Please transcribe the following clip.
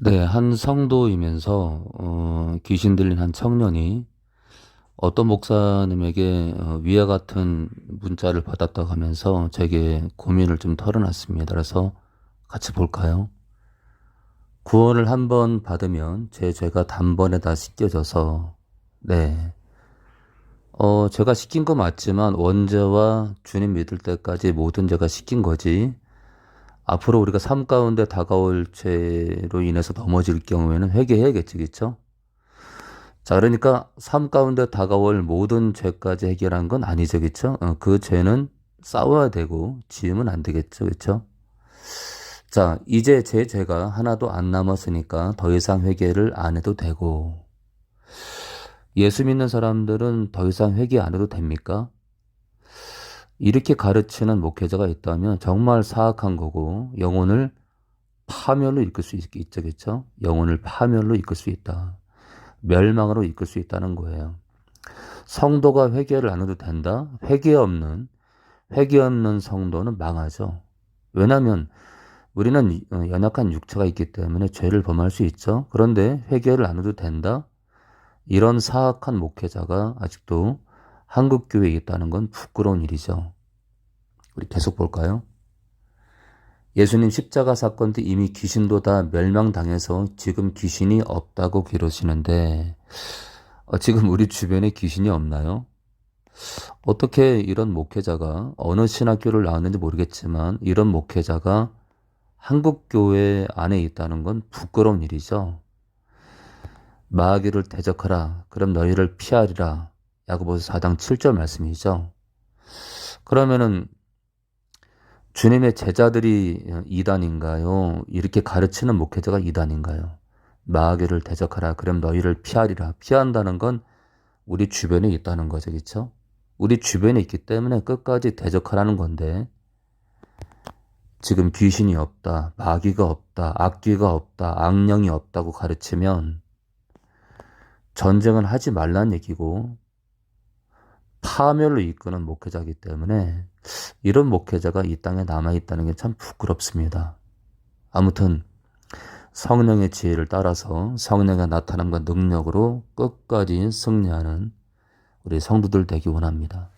네, 한 성도이면서 어, 귀신 들린 한 청년이 어떤 목사님에게 어, 위와 같은 문자를 받았다고 하면서 제게 고민을 좀 털어놨습니다. 그래서 같이 볼까요? 구원을 한 번 받으면 제 죄가 단번에 다 씻겨져서 네. 어, 제가 시킨 거 맞지만 원죄와 주님 믿을 때까지 모든 죄가 씻긴 거지. 앞으로 우리가 삶 가운데 다가올 죄로 인해서 넘어질 경우에는 회개해야겠지, 그쵸? 자, 그러니까 삶 가운데 다가올 모든 죄까지 해결한 건 아니죠, 그쵸? 어, 그 죄는 싸워야 되고 지으면 안 되겠죠, 그쵸? 자, 이제 제 죄가 하나도 안 남았으니까 더 이상 회개를 안 해도 되고 예수 믿는 사람들은 더 이상 회개 안 해도 됩니까? 이렇게 가르치는 목회자가 있다면 정말 사악한 거고 영혼을 파멸로 이끌 수 있, 있죠, 그렇죠? 영혼을 파멸로 이끌 수 있다. 멸망으로 이끌 수 있다는 거예요. 성도가 회개를 안 해도 된다? 회개 없는 회개 없는 성도는 망하죠. 왜냐하면 우리는 어, 연약한 육체가 있기 때문에 죄를 범할 수 있죠. 그런데 회개를 안 해도 된다? 이런 사악한 목회자가 아직도 한국 교회에 있다는 건 부끄러운 일이죠. 우리 계속 볼까요? 예수님 십자가 사건 때 이미 귀신도 다 멸망당해서 지금 귀신이 없다고 기르시는데 어, 지금 우리 주변에 귀신이 없나요? 어떻게 이런 목회자가 어느 신학교를 나왔는지 모르겠지만 이런 목회자가 한국 교회 안에 있다는 건 부끄러운 일이죠. 마귀를 대적하라. 그럼 너희를 피하리라. 야고보서 4장 7절 말씀이죠. 그러면은 주님의 제자들이 이단인가요? 이렇게 가르치는 목회자가 이단인가요? 마귀를 대적하라. 그럼 너희를 피하리라. 피한다는 건 우리 주변에 있다는 거죠. 그렇죠? 우리 주변에 있기 때문에 끝까지 대적하라는 건데 지금 귀신이 없다. 마귀가 없다. 악귀가 없다. 악령이 없다고 가르치면 전쟁은 하지 말란 얘기고 파멸로 이끄는 목회자이기 때문에 이런 목회자가 이 땅에 남아있다는 게 참 부끄럽습니다. 아무튼 성령의 지혜를 따라서 성령의 나타남과 능력으로 끝까지 승리하는 우리 성도들 되기 원합니다.